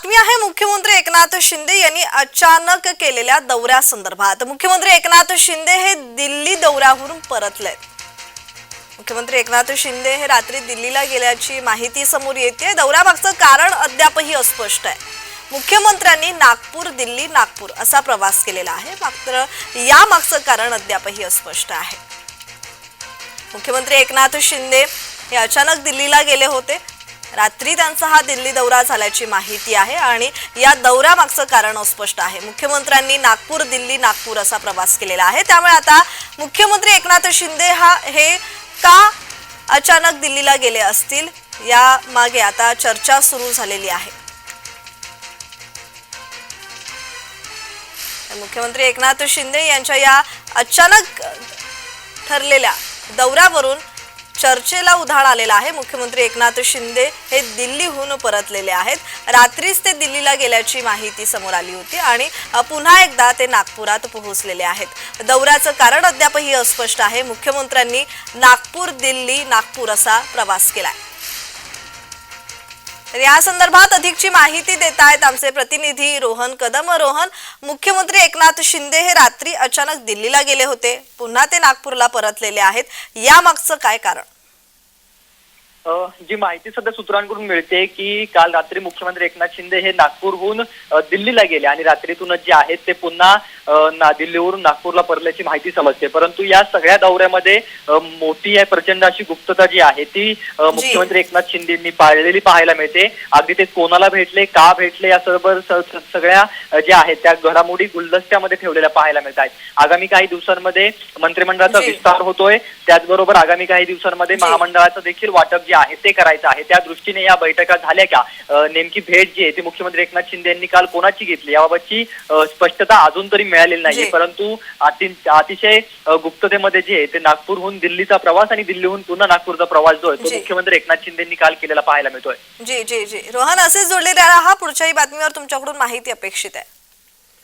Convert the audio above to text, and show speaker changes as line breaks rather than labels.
बातमी आहे मुख्यमंत्री एकनाथ शिंदे यांनी अचानक केलेल्या दौऱ्यासंदर्भात मुख्यमंत्री एकनाथ शिंदे हे दिल्ली दौऱ्यावरून परतलेत. मुख्यमंत्री एकनाथ शिंदे हे रात्री दिल्लीला गेल्याची माहिती समोर येते दौऱ्यामागचं कारण अद्यापही अस्पष्ट आहे. मुख्यमंत्र्यांनी नागपूर दिल्ली नागपूर असा प्रवास केलेला आहे. मात्र यामागचं कारण अद्यापही अस्पष्ट आहे. मुख्यमंत्री एकनाथ शिंदे हे अचानक दिल्लीला गेले होते. रात्री त्यांचा हा दिल्ली दौरा झाल्याची माहिती आहे आणि या दौऱ्यामागचं कारण अस्पष्ट आहे. मुख्यमंत्र्यांनी नागपूर दिल्ली नागपूर असा प्रवास केलेला आहे. त्यामुळे आता मुख्यमंत्री एकनाथ शिंदे हा हे का अचानक दिल्लीला गेले असतील या मागे आता चर्चा सुरू झालेली आहे. मुख्यमंत्री एकनाथ शिंदे यांच्या या अचानक ठरलेल्या दौऱ्यावरून चर्चेला उधाण आलेला आहे. मुख्यमंत्री एकनाथ शिंदे हे दिल्लीहून परतलेले आहेत. रात्रीच ते दिल्लीला गेल्याची माहिती समोर आली होती आणि पुन्हा एकदा ते नागपुरात पोहोचलेले आहेत. दौऱ्याचं कारण अद्यापही अस्पष्ट आहे. मुख्यमंत्र्यांनी नागपूर दिल्ली नागपूर असा प्रवास केलाय. तर या संदर्भात अधिकची माहिती देत आहेत आमचे प्रतिनिधी रोहन कदम. रोहन मुख्यमंत्री एकनाथ शिंदे हे रात्री अचानक दिल्लीला गेले होते. पुन्हा ते नागपूरला परतलेले आहेत. यामागचं काय कारण?
जी माहिती सध्या सूत्रांकडून मिळते की काल रात्री मुख्यमंत्री एकनाथ शिंदे हे नागपूरहून दिल्लीला गेले आणि रात्रीतूनच जे आहेत ते पुन्हा दिल्लीवरून नागपूरला परल्याची माहिती समजते. परंतु या सगळ्या दौऱ्यामध्ये मोठी आहे प्रचंड अशी गुप्तता जी आहे ती मुख्यमंत्री एकनाथ शिंदेंनी पाळलेली पाहायला मिळते. अगदी ते कोणाला भेटले का भेटले या सर्व सगळ्या ज्या आहेत त्या घडामोडी गुलदस्त्यामध्ये ठेवलेल्या पाहायला मिळत आहेत. आगामी काही दिवसांमध्ये मंत्रिमंडळाचा. विस्तार होतोय. त्याचबरोबर आगामी काही दिवसांमध्ये. महामंडळाचं देखील वाटप जे आहे ते करायचं आहे. त्या दृष्टीने या बैठका झाल्या का? नेमकी भेट जी आहे ती मुख्यमंत्री एकनाथ शिंदे यांनी काल कोणाची घेतली? याबाबतची स्पष्टता अजून तरी मिळालेली नाहीये.
जी.
परंतु अति- अतिशय अ, गुप्ततेमध्ये जे आहे ते नागपूरहून दिल्लीचा प्रवास आणि दिल्लीहून पुन्हा नागपूरचा प्रवास जो आहे तो
जी.
मुख्यमंत्री एकनाथ शिंदेंनी काल केलेला पाहायला मिळतोय.
जी जी जी. रोहन असेच जोडलेले राहा. पुढच्याही बातमीवर तुमच्याकडून माहिती अपेक्षित आहे.